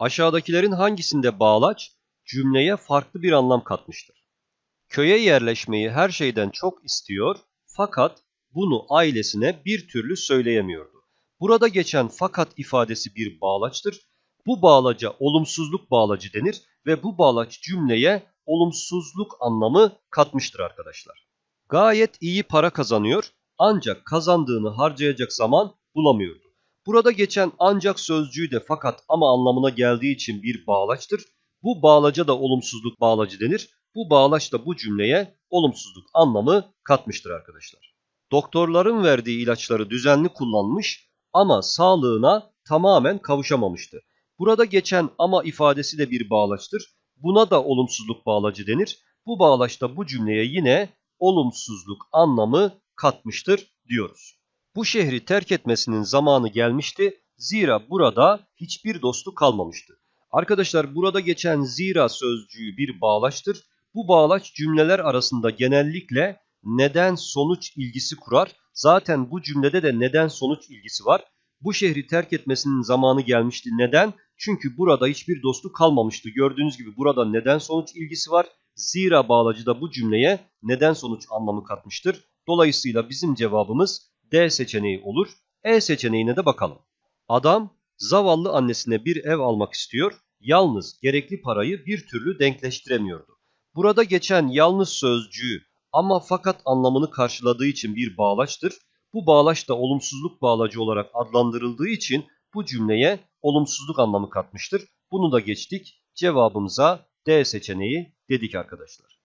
Aşağıdakilerin hangisinde bağlaç cümleye farklı bir anlam katmıştır? Köye yerleşmeyi her şeyden çok istiyor fakat bunu ailesine bir türlü söyleyemiyordu. Burada geçen fakat ifadesi bir bağlaçtır. Bu bağlaca olumsuzluk bağlacı denir ve bu bağlaç cümleye olumsuzluk anlamı katmıştır arkadaşlar. Gayet iyi para kazanıyor ancak kazandığını harcayacak zaman bulamıyordu. Burada geçen ancak sözcüğü de fakat ama anlamına geldiği için bir bağlaçtır. Bu bağlaca da olumsuzluk bağlacı denir. Bu bağlaç da bu cümleye olumsuzluk anlamı katmıştır arkadaşlar. Doktorların verdiği ilaçları düzenli kullanmış ama sağlığına tamamen kavuşamamıştı. Burada geçen ama ifadesi de bir bağlaçtır. Buna da olumsuzluk bağlacı denir. Bu bağlaç da bu cümleye yine olumsuzluk anlamı katmıştır diyoruz. Bu şehri terk etmesinin zamanı gelmişti. Zira burada hiçbir dostu kalmamıştı. Arkadaşlar burada geçen zira sözcüğü bir bağlaçtır. Bu bağlaç cümleler arasında genellikle neden sonuç ilgisi kurar. Zaten bu cümlede de neden sonuç ilgisi var. Bu şehri terk etmesinin zamanı gelmişti. Neden? Çünkü burada hiçbir dostu kalmamıştı. Gördüğünüz gibi burada neden sonuç ilgisi var. Zira bağlacı da bu cümleye neden sonuç anlamı katmıştır. Dolayısıyla bizim cevabımız D seçeneği olur. E seçeneğine de bakalım. Adam zavallı annesine bir ev almak istiyor. Yalnız gerekli parayı bir türlü denkleştiremiyordu. Burada geçen yalnız sözcüğü ama fakat anlamını karşıladığı için bir bağlaçtır. Bu bağlaç da olumsuzluk bağlacı olarak adlandırıldığı için bu cümleye olumsuzluk anlamı katmıştır. Bunu da geçtik. Cevabımıza D seçeneği dedik arkadaşlar.